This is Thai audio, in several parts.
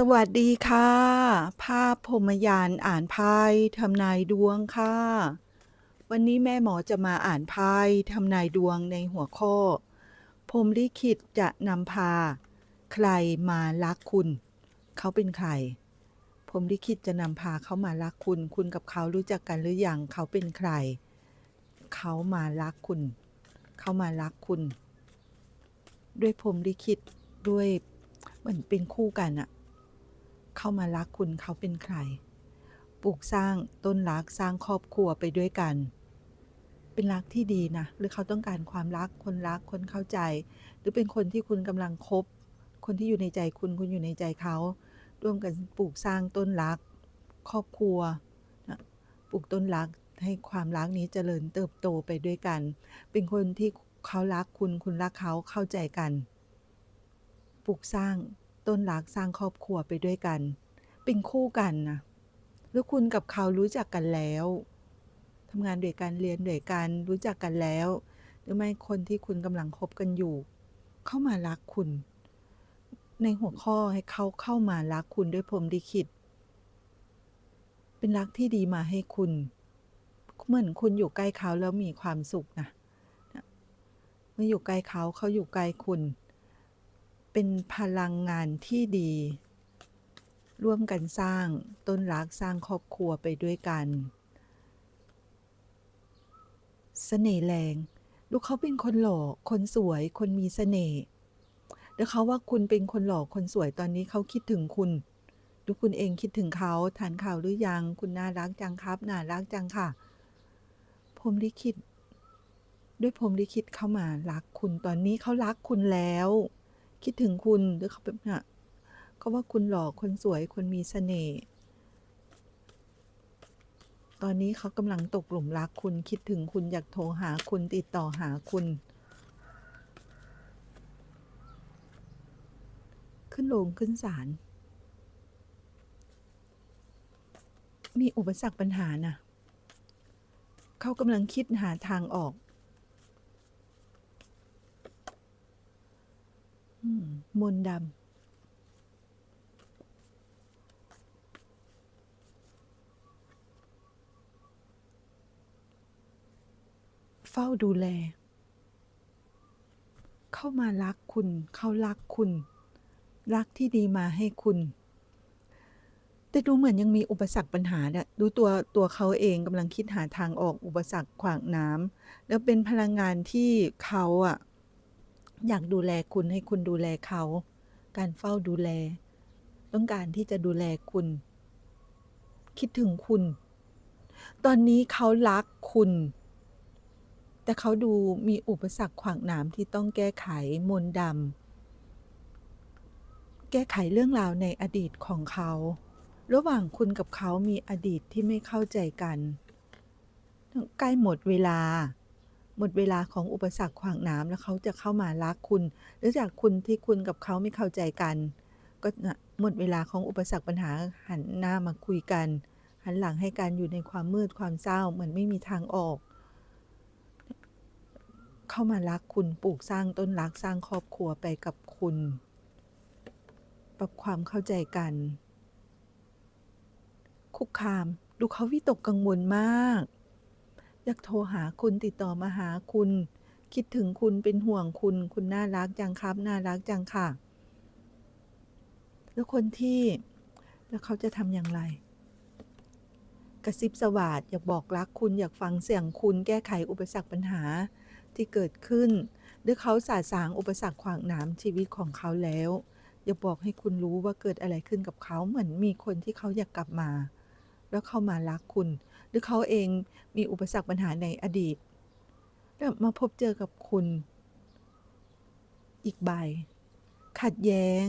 สวัสดีค่ะ ภาพพรมยานอ่านไพ่ทำนายดวงค่ะ วันนี้แม่หมอจะมาอ่านไพ่ทำนายดวงในหัวข้อพรมลิขิตจะนำพา ใครมารักคุณ เขาเป็นใครพรมลิขิตจะนำพาเขามารักคุณ คุณกับเขารู้จักกันหรือยังเขาเป็นใคร เขามารักคุณ เขามารักคุณ ด้วยพรมลิขิตด้วยเหมือนเป็นคู่กันอะ เข้ามารักคุณเขาเป็นใคร ปลูกสร้างต้นรักสร้างครอบครัวไปด้วยกัน เป็นรักที่ดีนะ หรือเขาต้องการความรักคนรักคนเข้าใจ หรือเป็นคนที่คุณกำลังคบ คนที่อยู่ในใจคุณคุณอยู่ในใจเขา ร่วมกันปลูกสร้างต้นรัก ครอบครัวนะปลูกต้นรักให้ความรักนี้เจริญเติบโตไปด้วยกัน เป็นคนที่เขารักคุณคุณรักเขาเข้าใจกัน ปลูกสร้าง ต้นรักสร้างครอบครัวไปด้วยกัน เป็นคู่กันนะแล้วคุณกับเขารู้จักกันแล้วทำงานด้วยกันเรียนด้วยกันรู้จักกันแล้ว หรือไม่คนที่คุณกำลังคบกันอยู่ เข้ามารักคุณ ในหัวข้อให้เขาเข้ามารักคุณด้วยพรมลิขิตเป็นรักที่ดีมาให้คุณ เหมือนคุณอยู่ใกล้เขาแล้วมีความสุขนะเมื่ออยู่ใกล้เขาเขาอยู่ใกล้คุณ เป็นพลังงานที่ดี ร่วมกันสร้างต้นรักสร้างครอบครัวไปด้วยกันเสน่ห์แรง ดูเขาเป็นคนหล่อ คนสวย คนมีเสน่ห์แล้วเขาว่าคุณเป็นคนหล่อ คนสวยตอนนี้เขาคิดถึงคุณ ดูคุณเองคิดถึงเขาทานข่าวหรือยัง คุณน่ารักจังครับ น่ารักจังค่ะ พรมลิขิต ด้วยพรมลิขิตเข้ามารักคุณตอนนี้เขารักคุณแล้ว คิดถึงคุณหรือเขาเป็นน่ะเขาว่าคุณหล่อคนสวยคนมีเสน่ห์ตอนนี้เขากำลังตกหลุมรักคุณคิดถึงคุณอยากโทรหาคุณติดต่อหาคุณ ขึ้นโรงขึ้นศาลมีอุปสรรคปัญหานะเขากำลังคิดหาทางออก อืมม นต์ดำเฝ้าดูแล เข้ามารักคุณ เขารักคุณ รักที่ดีมาให้คุณ แต่ดูเหมือนยังมีอุปสรรคปัญหาเนี่ยดูตัวตัวเขาเองกำลังคิดหาทางออกอุปสรรคขวางน้ำแล้วเป็นพลังงานที่เขาอะ อยากดูแลคุณให้คุณดูแลเขา การเฝ้าดูแล ต้องการที่จะดูแลคุณ คิดถึงคุณ ตอนนี้เขารักคุณ แต่เขาดูมีอุปสรรคขวางหนามที่ต้องแก้ไขมนดำแก้ไขเรื่องราวในอดีตของเขา ระหว่างคุณกับเขามีอดีตที่ไม่เข้าใจกัน ใกล้หมดเวลา หมดเวลาของอุปสรรคขวางน้ำแล้วเขาจะเข้ามารักคุณ หรือจากคุณที่คุณกับเขาไม่เข้าใจกัน ก็หมดเวลาของอุปสรรคปัญหาหันหน้ามาคุยกัน หันหลังให้การอยู่ในความมืดความเศร้าเหมือนไม่มีทางออก เข้ามารักคุณปลูกสร้างต้นรักสร้างครอบครัวไปกับคุณ ปรับความเข้าใจกัน คุกคาม ดูเขาวิตกกังวลมาก อยากโทรหาคุณติดต่อมาหาคุณ คิดถึงคุณเป็นห่วงคุณ คุณน่ารักจังครับ น่ารักจังค่ะ แล้วคนที่แล้วเขาจะทำอย่างไร กระซิบสวาดอยากบอกรักคุณอยากฟังเสียงคุณแก้ไขอุปสรรคปัญหาที่เกิดขึ้น หรือเขาสาสางอุปสรรคขวางหนามชีวิตของเขาแล้ว อยากบอกให้คุณรู้ว่าเกิดอะไรขึ้นกับเขาเหมือนมีคนที่เขาอยากกลับมา แล้วเข้ามารักคุณ หรือเขาเองมีอุปสรรคปัญหาในอดีตแล้วมาพบเจอกับคุณ อีกใบ ขัดแย้ง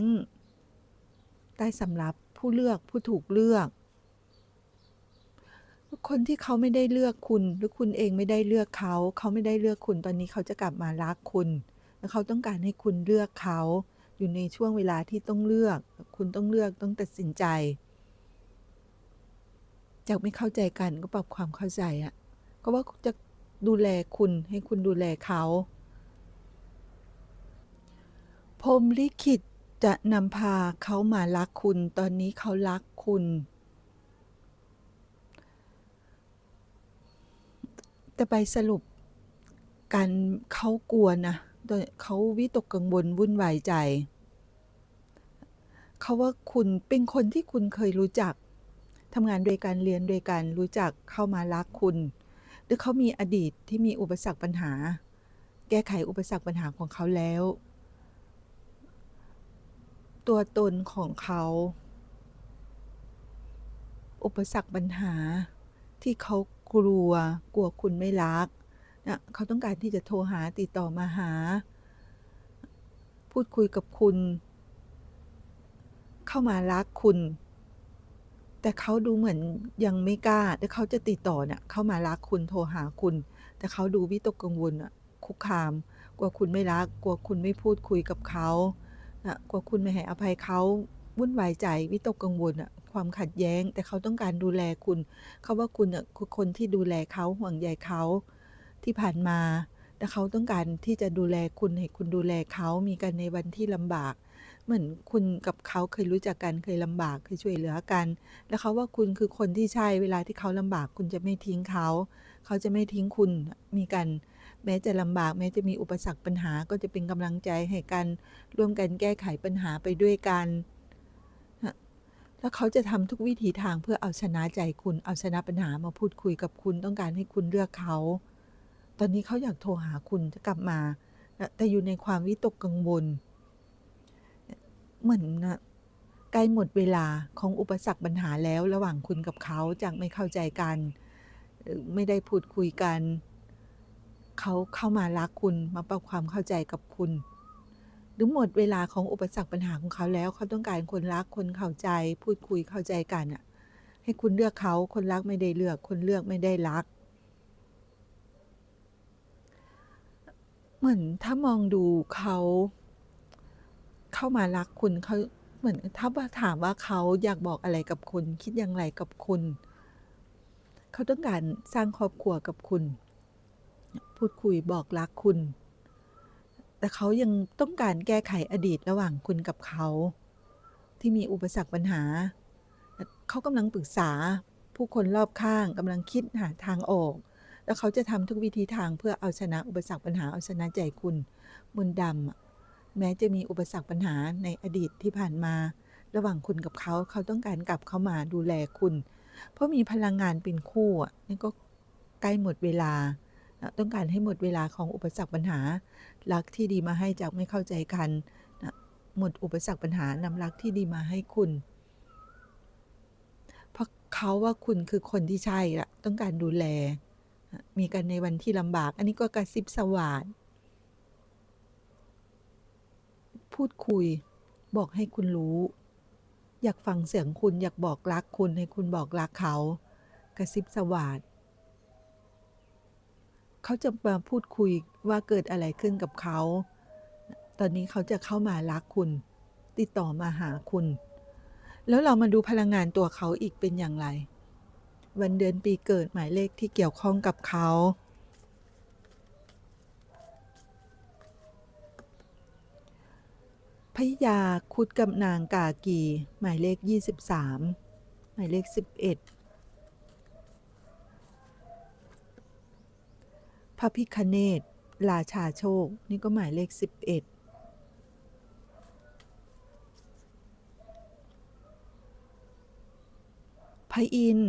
ใต้สำรับผู้เลือกผู้ถูกเลือก คนที่เขาไม่ได้เลือกคุณ หรือคุณเองไม่ได้เลือกเขา เขาไม่ได้เลือกคุณตอนนี้เขาจะกลับมารักคุณ แล้วเขาต้องการให้คุณเลือกเขา อยู่ในช่วงเวลาที่ต้องเลือก คุณต้องเลือกต้องตัดสินใจ จากไม่เข้าใจกันก็ปรับความเข้าใจอะก็ว่าจะดูแลคุณให้คุณดูแลเขาพรมลิขิตจะนำพาเขามารักคุณ ตอนนี้เขารักคุณ แต่ไปสรุปการเขากลัวนะเขาวิตกกังวลวุ่นวายใจ เขาว่าคุณเป็นคนที่คุณเคยรู้จัก ทำงานด้วยกันเรียนด้วยกันรู้จักเข้ามารักคุณ หรือเขามีอดีตที่มีอุปสรรคปัญหา แก้ไขอุปสรรคปัญหาของเขาแล้ว ตัวตนของเขา อุปสรรคปัญหาที่เขากลัวกลัวคุณไม่รักนะเขาต้องการที่จะโทรหาติดต่อมาหา พูดคุยกับคุณ เข้ามารักคุณ แต่เขาดูเหมือนยังไม่กล้าแต่เขาจะติดต่อเนี่ยเข้ามารักคุณโทรหาคุณ แต่เขาดูวิตกกังวลอะคุกคาม กลัวคุณไม่รัก กลัวคุณไม่พูดคุยกับเขานะกลัวคุณไม่ให้อภัยเขาวุ่นวายใจวิตกกังวลอะความขัดแย้ง แต่เขาต้องการดูแลคุณ เขาว่าคุณอะคือคนที่ดูแลเขาห่วงใยเขาที่ผ่านมา แต่เขาต้องการที่จะดูแลคุณให้คุณดูแลเขามีกันในวันที่ลำบาก เหมือนคุณกับเขาเคยรู้จักกันเคยลำบากเคยช่วยเหลือกัน แล้วเขาว่าคุณคือคนที่ใช่เวลาที่เขาลำบากคุณจะไม่ทิ้งเขา เขาจะไม่ทิ้งคุณมีกันแม้จะลำบากแม้จะมีอุปสรรคปัญหาก็จะเป็นกำลังใจให้กันร่วมกันแก้ไขปัญหาไปด้วยกันแล้วเขาจะทำทุกวิถีทางเพื่อเอาชนะใจคุณเอาชนะปัญหามาพูดคุยกับคุณต้องการให้คุณเลือกเขา ตอนนี้เขาอยากโทรหาคุณจะกลับมา แต่อยู่ในความวิตกกังวล เหมือนนะใกล้หมดเวลาของอุปสรรคปัญหาแล้วระหว่างคุณกับเขาจากไม่เข้าใจกัน ไม่ได้พูดคุยกัน เขาเข้ามารักคุณมาปรับความเข้าใจกับคุณ หรือหมดเวลาของอุปสรรคปัญหาของเขาแล้วเขาต้องการคนรักคนเข้าใจ พูดคุยเข้าใจกันอะ ให้คุณเลือกเขาคนรักไม่ได้เลือก คนเลือกไม่ได้รัก เหมือนถ้ามองดูเขาเข้ามารักคุณเขาเหมือนถ้าถามว่าเขาอยากบอกอะไรกับคุณ คิดอย่างไรกับคุณ เขาต้องการสร้างครอบครัวกับคุณ พูดคุยบอกรักคุณ แต่เขายังต้องการแก้ไขอดีตระหว่างคุณกับเขา ที่มีอุปสรรคปัญหา เขากำลังปรึกษาผู้คนรอบข้างกำลังคิดหาทางออก แล้วเขาจะทำทุกวิธีทางเพื่อเอาชนะอุปสรรคปัญหาเอาชนะใจคุณมนต์ดำแม้จะมีอุปสรรคปัญหาในอดีตที่ผ่านมา ระหว่างคุณกับเขาเขาต้องการกลับเข้ามาดูแลคุณ เพราะมีพลังงานเป็นคู่อ่นี่ก็ใกล้หมดเวลา ต้องการให้หมดเวลาของอุปสรรคปัญหา รักที่ดีมาให้จากไม่เข้าใจกันหมดอุปสรรคปัญหานำรักที่ดีมาให้คุณ เพราะเขาว่าคุณคือคนที่ใช่ละต้องการดูแล มีกันในวันที่ลำบาก อันนี้ก็กระซิบสวาดพูดคุย บอกให้คุณรู้ อยากฟังเสียงคุณอยากบอกรักคุณให้คุณบอกรักเขา กระซิบสวาดเขาจะมาพูดคุยว่าเกิดอะไรขึ้นกับเขา ตอนนี้เขาจะเข้ามารักคุณ ติดต่อมาหาคุณ แล้วเรามาดูพลังงานตัวเขาอีกเป็นอย่างไร วันเดือนปีเกิดหมายเลขที่เกี่ยวข้องกับเขาพยาคุดกับนางกากี หมายเลข 23 หมายเลข 11 พระพิคเนตราชาโชค นี่ก็หมายเลข 11 พระอิน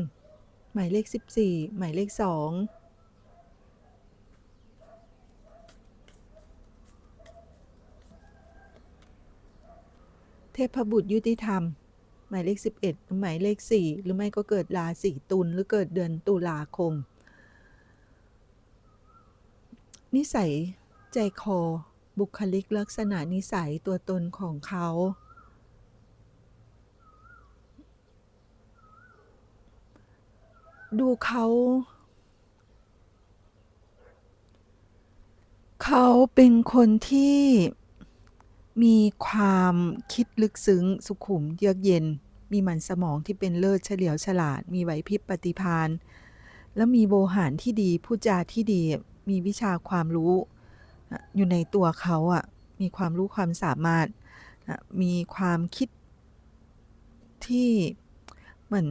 หมายเลข 14 หมายเลข 2เทพบุตรยุติธรรม หมายเลข 11 หมายเลข 4 หรือไม่ก็เกิดราศีตุลหรือเกิดเดือนตุลาคม นิสัยใจคอ บุคลิกลักษณะนิสัยตัวตนของเขา ดูเขา เขาเป็นคนที่มีความคิดลึกซึ้งสุขุมเยือกเย็น มีมันสมองที่เป็นเลิศเฉลียวฉลาด มีไหวพริบปฏิพานแล้วมีโบหารที่ดีพูดจาที่ดีมีวิชาความรู้ อยู่ในตัวเขาอะมีความรู้ความสามารถ มีความคิดที่เหมือน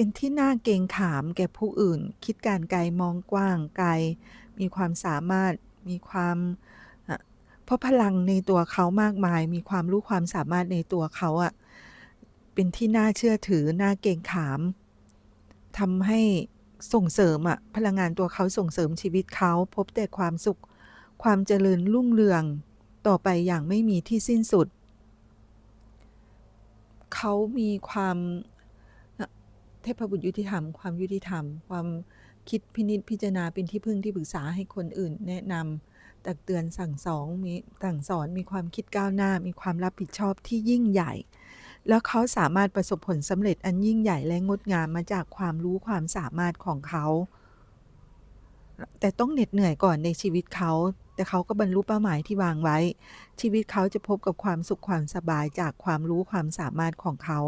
เป็นที่น่าเกรงขามแก่ผู้อื่น คิดการไกลมองกว้างไกล มีความสามารถมีความเพราะพลังในตัวเขามากมาย มีความรู้ความสามารถในตัวเขาอะเป็นที่น่าเชื่อถือน่าเกรงขามทำให้ส่งเสริมอะพลังงานตัวเขาส่งเสริมชีวิตเขาพบแต่ความสุข ความเจริญรุ่งเรืองต่อไปอย่างไม่มีที่สิ้นสุด เขามีความ เทพบุตรยุติธรรม ความยุติธรรม ความคิดพินิจพิจารณาเป็นที่พึ่งที่ปรึกษาให้คนอื่น แนะนำตักเตือนสั่งสอนมีสั่งสอนมีความคิดก้าวหน้า มีความรับผิดชอบที่ยิ่งใหญ่ แล้วเขาสามารถประสบผลสำเร็จอันยิ่งใหญ่และงดงามมาจากความรู้ความสามารถของเขา แต่ต้องเหน็ดเหนื่อยก่อนในชีวิตเขาแต่เขาก็บรรลุเป้าหมายที่วางไว้ ชีวิตเขาจะพบกับความสุขความสบายจากความรู้ความสามารถของเขา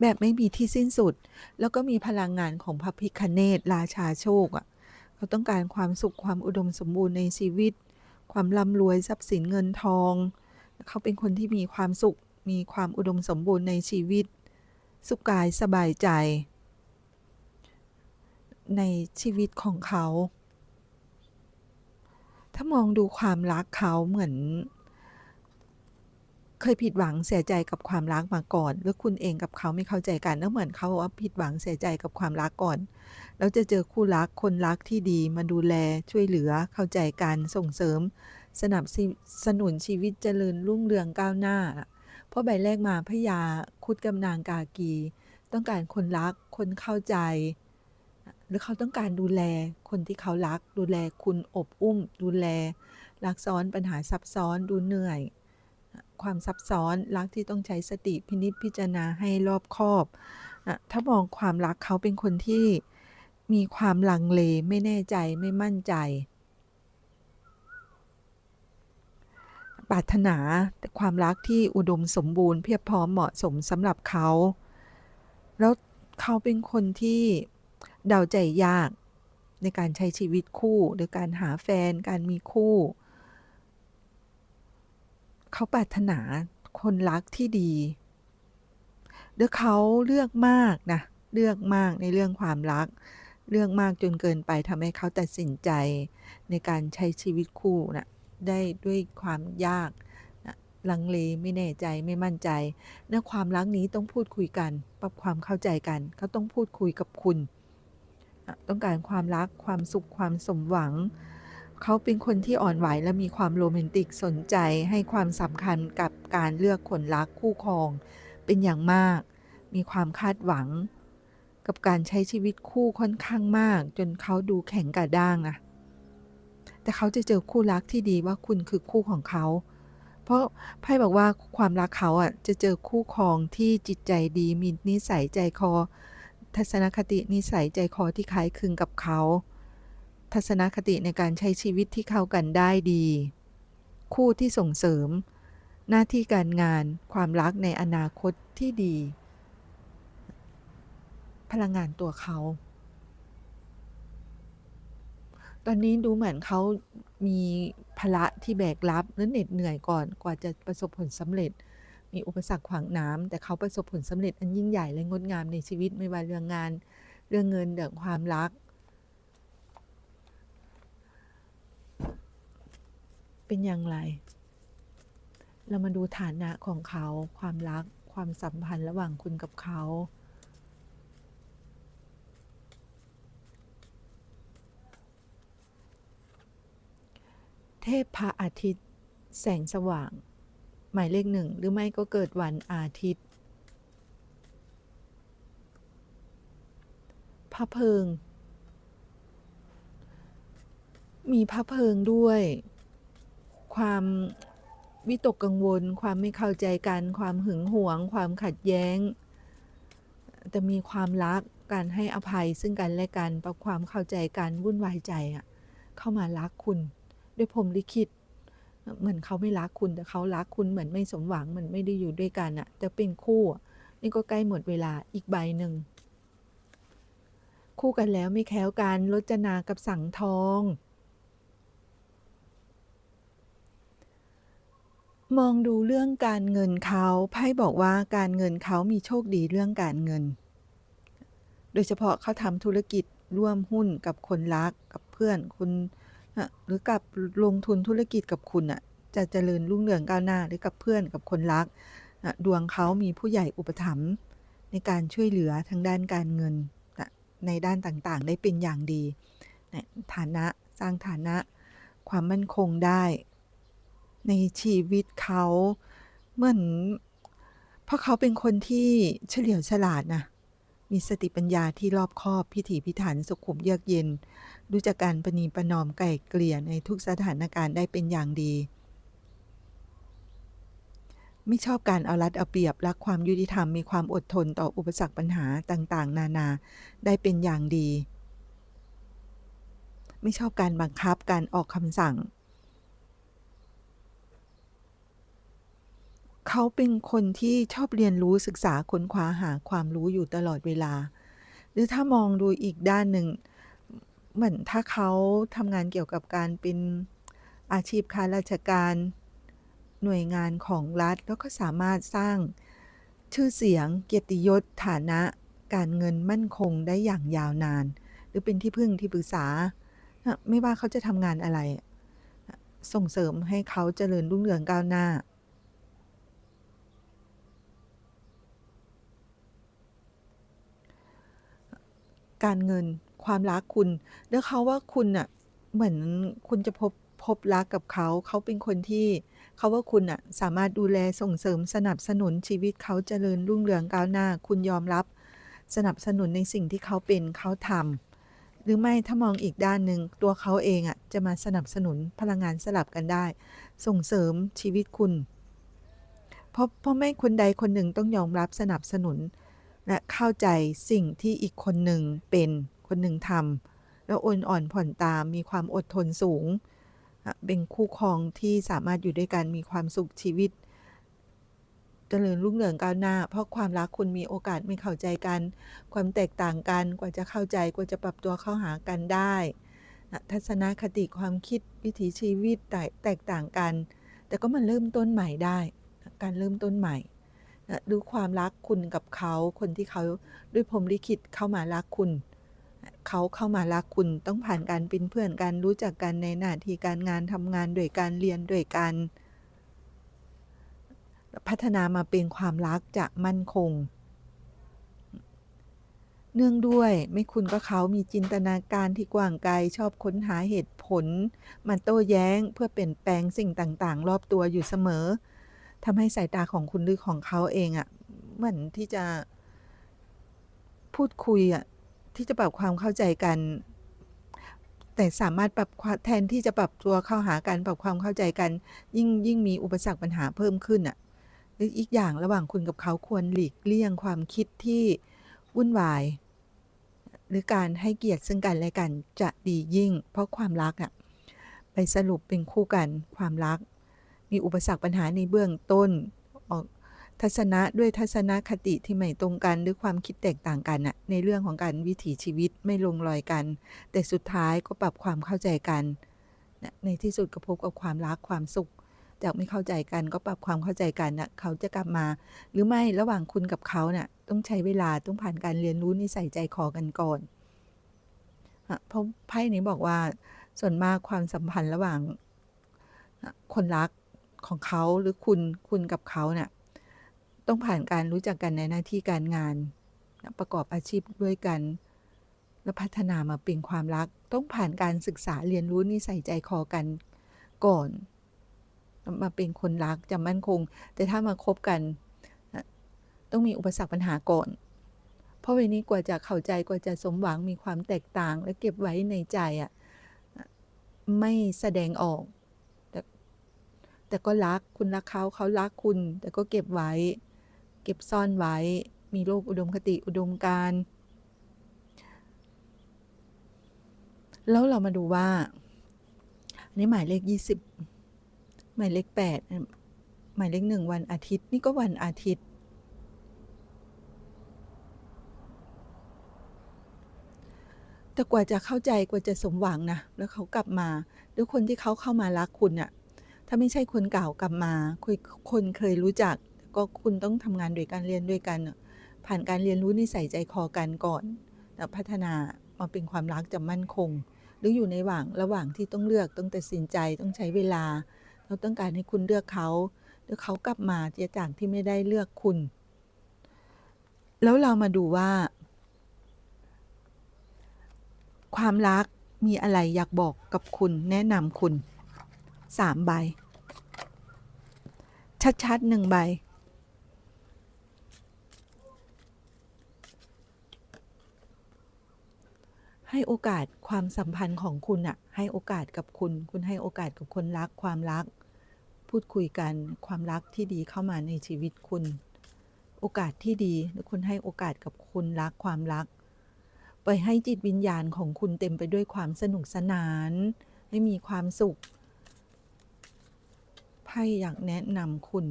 แบบไม่มีที่สิ้นสุด แล้วก็มีพลังงานของพระพิฆเนศราชาโชคอะเขาต้องการความสุขความอุดมสมบูรณ์ในชีวิต ความร่ำรวยทรัพย์สินเงินทอง เขาเป็นคนที่มีความสุข มีความอุดมสมบูรณ์ในชีวิต สุขกายสบายใจ ในชีวิตของเขา ถ้ามองดูความรักเขาเหมือน เคยผิดหวังเสียใจกับความรักมาก่อนหรือคุณเองกับเขาไม่เข้าใจกันแล้วเหมือนเขาบอกว่าผิดหวังเสียใจกับความรักก่อน แล้วจะเจอคู่รักคนรักที่ดีมาดูแลช่วยเหลือเข้าใจกันส่งเสริม สนับสสนุนชีวิตเจริญรุ่งเรืองก้าวหน้า เพราะใบแรกมาพยาครุฑกับนางกากี ต้องการคนรักคนเข้าใจ หรือเขาต้องการดูแลคนที่เขารัก ดูแลคุณอบอุ้ม ดูแลรักซ้อนปัญหาซับซ้อนดูเหนื่อย ความซับซ้อนรักที่ต้องใช้สติพินิจพิจารณาให้รอบคอบอะถ้ามองความรักเขาเป็นคนที่มีความลังเลไม่แน่ใจไม่มั่นใจ ปรารถนาความรักที่อุดมสมบูรณ์เพียบพร้อมเหมาะสมสำหรับเขา แล้วเขาเป็นคนที่เดาใจยากในการใช้ชีวิตคู่ หรือการหาแฟนการมีคู่ เขาปรารถนาคนรักที่ดีแล้วเขาเลือกมากนะเลือกมากในเรื่องความรัก เลือกมากจนเกินไปทำให้เขาตัดสินใจในการใช้ชีวิตคู่น่ะได้ด้วยความยากนะลังเลไม่แน่ใจไม่มั่นใจและความรักนี้ต้องพูดคุยกันปรับความเข้าใจกันเขาต้องพูดคุยกับคุณอะต้องการความรักความสุขความสมหวัง เขาเป็นคนที่อ่อนไหวและมีความโรแมนติกสนใจให้ความสำคัญกับการเลือกคนรักคู่ครอง เป็นอย่างมาก มีความคาดหวัง กับการใช้ชีวิตคู่ค่อนข้างมาก จนเขาดูแข็งกระด้างนะแต่เขาจะเจอคู่รักที่ดีว่าคุณคือคู่ของเขา เพราะไพ่บอกว่าความรักเขาอะจะเจอคู่ครองที่จิตใจดีมีนิสัยใจคอ ทัศนคตินิสัยใจคอที่คล้ายคลึงกับเขา ทัศนคติในการใช้ชีวิตที่เข้ากันได้ดี คู่ที่ส่งเสริม หน้าที่การงานความรักในอนาคตที่ดี พลังงานตัวเขา ตอนนี้ดูเหมือนเขามีภาระที่แบกรับและเหน็ดเหนื่อยก่อนกว่าจะประสบผลสำเร็จ มีอุปสรรคขวางน้ำแต่เขาประสบผลสำเร็จอันยิ่งใหญ่และงดงามในชีวิตไม่ว่าเรื่องงาน เรื่องเงินเรื่องความรัก เป็นอย่างไร เรามาดูฐานะของเขา ความรัก ความสัมพันธ์ระหว่างคุณกับเขา เทพพระอาทิตย์ แสงสว่าง หมายเลข1หรือไม่ก็เกิดวันอาทิตย์ พระเพิงมีพระเพิงด้วย ความวิตกกังวล ความไม่เข้าใจกัน ความหึงหวง ความขัดแย้ง แต่มีความรักการให้อภัยซึ่งกันและกันปรับความเข้าใจกันวุ่นวายใจอะเข้ามารักคุณ ด้วยพรมลิขิตเหมือนเขาไม่รักคุณแต่เขารักคุณเหมือนไม่สมหวังเหมือนไม่ได้อยู่ด้วยกันน่ะแต่เป็นคู่นี่ก็ใกล้หมดเวลาอีกใบหนึ่งคู่กันแล้วไม่แคล้วกันรจนากับสังทอง มองดูเรื่องการเงินเขาไพ่บอกว่าการเงินเขามีโชคดีเรื่องการเงิน โดยเฉพาะเขาทำธุรกิจร่วมหุ้นกับคนรักกับเพื่อนคุณนหรือกับลงทุนธุรกิจกับคุณอะจะเจริญรุ่งเรืองก้าวหน้าหรือกับเพื่อนกับคนรักดวงเขามีผู้ใหญ่อุปถัมภ์ในการช่วยเหลือทางด้านการเงินในด้านต่างๆ ได้เป็นอย่างดีฐานะสร้างฐานะความมั่นคงได้ ในชีวิตเขาเหมือนเพราะเขาเป็นคนที่เฉลียวฉลาดนะมีสติปัญญาที่รอบคอบพิถีพิถันสุขุมเยือกเย็น รู้จักการประนีประนอมไก่เกลี่ยในทุกสถานการณ์ได้เป็นอย่างดี ไม่ชอบการเอารัดเอาเปรียบรักความยุติธรรมมีความอดทนต่ออุปสรรคปัญหาต่างๆ นานาได้เป็นอย่างดี ไม่ชอบการบังคับการออกคำสั่ง เขาเป็นคนที่ชอบเรียนรู้ศึกษาค้นคว้าหาความรู้อยู่ตลอดเวลา หรือถ้ามองดูอีกด้านหนึ่งเหมือนถ้าเขาทำงานเกี่ยวกับการเป็นอาชีพข้าราชการหน่วยงานของรัฐ แล้วก็สามารถสร้างชื่อเสียงเกียรติยศฐานะการเงินมั่นคงได้อย่างยาวนาน หรือเป็นที่พึ่งที่ปรึกษา ไม่ว่าเขาจะทำงานอะไร ส่งเสริมให้เขาเจริญรุ่งเรืองก้าวหน้า การเงิน ความรักคุณแล้วเขาว่าคุณน่ะเหมือนคุณจะพบพบรักกับเขา เขาเป็นคนที่เขาว่าคุณน่ะสามารถดูแลส่งเสริมสนับสนุนชีวิตเขาเจริญรุ่งเรืองก้าวหน้า คุณยอมรับ สนับสนุนในสิ่งที่เขาเป็นเขาทำหรือไม่ถ้ามองอีกด้านหนึ่งตัวเขาเองอะจะมาสนับสนุนพลังงานสลับกันได้ ส่งเสริมชีวิตคุณเพราะเพราะไม่คนใดคนหนึ่งต้องยอมรับสนับสนุน และเข้าใจสิ่งที่อีกคนหนึ่งเป็นคนหนึ่งทำแล้วอ่อนอ่อนผ่อนตามมีความอดทนสูง เป็นคู่ครองที่สามารถอยู่ด้วยกันมีความสุขชีวิตเจริญรุ่งเรืองก้าวหน้า เพราะความรักคุณมีโอกาสไม่เข้าใจกัน ความแตกต่างกันกว่าจะเข้าใจกว่าจะปรับตัวเข้าหากันได้นะทัศนคติความคิดวิถีชีวิตแตกแตกต่างกัน แต่ก็มันเริ่มต้นใหม่ได้ การเริ่มต้นใหม่ ดูความรักคุณกับเขาคนที่เขาด้วยพรมลิขิตเข้ามารักคุณ เขาเข้ามารักคุณต้องผ่านการเป็นเพื่อนกันรู้จักกันในหน้าที่การงานทำงานด้วยการเรียนด้วยกันพัฒนามาเป็นความรักจะมั่นคง เนื่องด้วยไม่คุณก็เขามีจินตนาการที่กว้างไกลชอบค้นหาเหตุผล มันโต้แย้งเพื่อเปลี่ยนแปลงสิ่งต่างๆ รอบตัวอยู่เสมอ ทำให้สายตาของคุณหรือของเขาเองอะ่ะเหมือนที่จะพูดคุยอะ่ะที่จะปรับความเข้าใจกัน แต่สามารถปรับแทนที่จะปรับตัวเข้าหากันปรับความเข้าใจกัน ยิ่งยิ่งมีอุปสรรคปัญหาเพิ่มขึ้นอะออีกอย่างระหว่างคุณกับเขาควรหลีกเลี่ยงความคิดที่วุ่นวาย หรือการให้เกียรติซึ่งกันและกันจะดียิ่ง เพราะความรักอะไปสรุปเป็นคู่กันความรัก มีอุปสรรคปัญหาในเบื้องต้นออกทัศนะด้วยทัศนคติที่ไม่ตรงกันหรือความคิดแตกต่างกันน่ะในเรื่องของการวิถีชีวิตไม่ลงรอยกัน แต่สุดท้ายก็ปรับความเข้าใจกันนะในที่สุดก็พบกับความรักความสุข จากไม่เข้าใจกันก็ปรับความเข้าใจกันนะเขาจะกลับมา หรือไม่ระหว่างคุณกับเขาเนะ่ะต้องใช้เวลาต้องผ่านการเรียนรู้นิสัยใจคอกันก่อนเพราะไพ่นี้บอกว่าส่วนมากความสัมพันธ์ระหว่างคนรัก ของเขาหรือคุณคุณกับเขาเนะ่ยต้องผ่านการรู้จักกันในหน้าที่การงานประกอบอาชีพด้วยกัน และพัฒนามาเป็นความรัก ต้องผ่านการศึกษาเรียนรู้นิสัยใจคอกันก่อน มาเป็นคนรักจะมั่นคง แต่ถ้ามาคบกันต้องมีอุปสรรคปัญหาก่อน เพราะเวนี้กว่าจะเข้าใจกว่าจะสมหวังมีความแตกต่าง และเก็บไว้ในใจอะไม่แสดงออก แต่ก็รักคุณรักเขาเขารักคุณ แต่ก็เก็บไว้ เก็บซ่อนไว้ มีโลกอุดมคติอุดมการแล้วเรามาดูว่าอันนี้หมายเลขยี่สิบหมายเลขแปดหมายเลขหนึ่งวันอาทิตย์ นี่ก็วันอาทิตย์ แต่กว่าจะเข้าใจกว่าจะสมหวังนะ แล้วเขากลับมา หรือคนที่เขาเข้ามารักคุณอะ ถ้าไม่ใช่คนเก่ากลับมาคุยคนเคยรู้จัก ก็คุณต้องทำงานด้วยกันเรียนด้วยกัน ผ่านการเรียนรู้นิสัยใจคอกันก่อนแล้วพัฒนามาเป็นความรักจะมั่นคง หรืออยู่ในหว่างระหว่างที่ต้องเลือกต้องตัดสินใจต้องใช้เวลา เราต้องการให้คุณเลือกเขาแล้วเขากลับมาจากที่ไม่ได้เลือกคุณ แล้วเรามาดูว่า ความรักมีอะไรอยากบอกกับคุณแนะนำคุณสามใบ ชัดๆหนึ่งใบ ให้โอกาสความสัมพันธ์ของคุณอะให้โอกาสกับคุณ คุณให้โอกาสกับคนรักความรัก พูดคุยกันความรักที่ดีเข้ามาในชีวิตคุณ โอกาสที่ดีคุณให้โอกาสกับคนรักความรักไปให้จิตวิญญาณของคุณเต็มไปด้วยความสนุกสนาน ให้มีความสุข ไพ่อยากแนะนำคุณ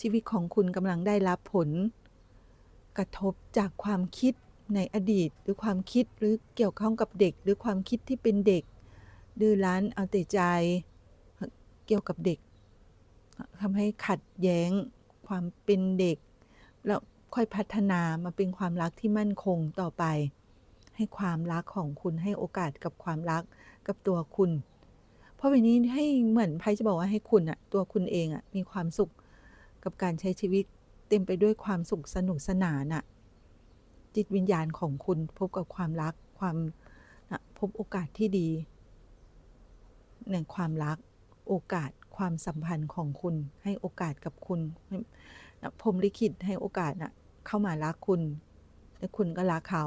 ชีวิตของคุณกำลังได้รับผล กระทบจากความคิดในอดีต หรือความคิดหรือเกี่ยวข้องกับเด็ก หรือความคิดที่เป็นเด็ก ดื้อรั้นเอาแต่ใจเกี่ยวกับเด็กทำให้ขัดแย้งความเป็นเด็ก แล้วค่อยพัฒนามาเป็นความรักที่มั่นคงต่อไป ให้ความรักของคุณให้โอกาสกับความรักกับตัวคุณ เพราะวันนี้ให้เหมือนไพ่จะบอกว่าให้คุณอะตัวคุณเองอะมีความสุขกับการใช้ชีวิตเต็มไปด้วยความสุขสนุกสนานอะจิตวิญญาณของคุณพบกับความรักความนะพบโอกาสที่ดีในความรักโอกาสความสัมพันธ์ของคุณ ให้โอกาสกับคุณนะพรมลิขิตให้โอกาสนะเข้ามารักคุณ และคุณก็รักเขา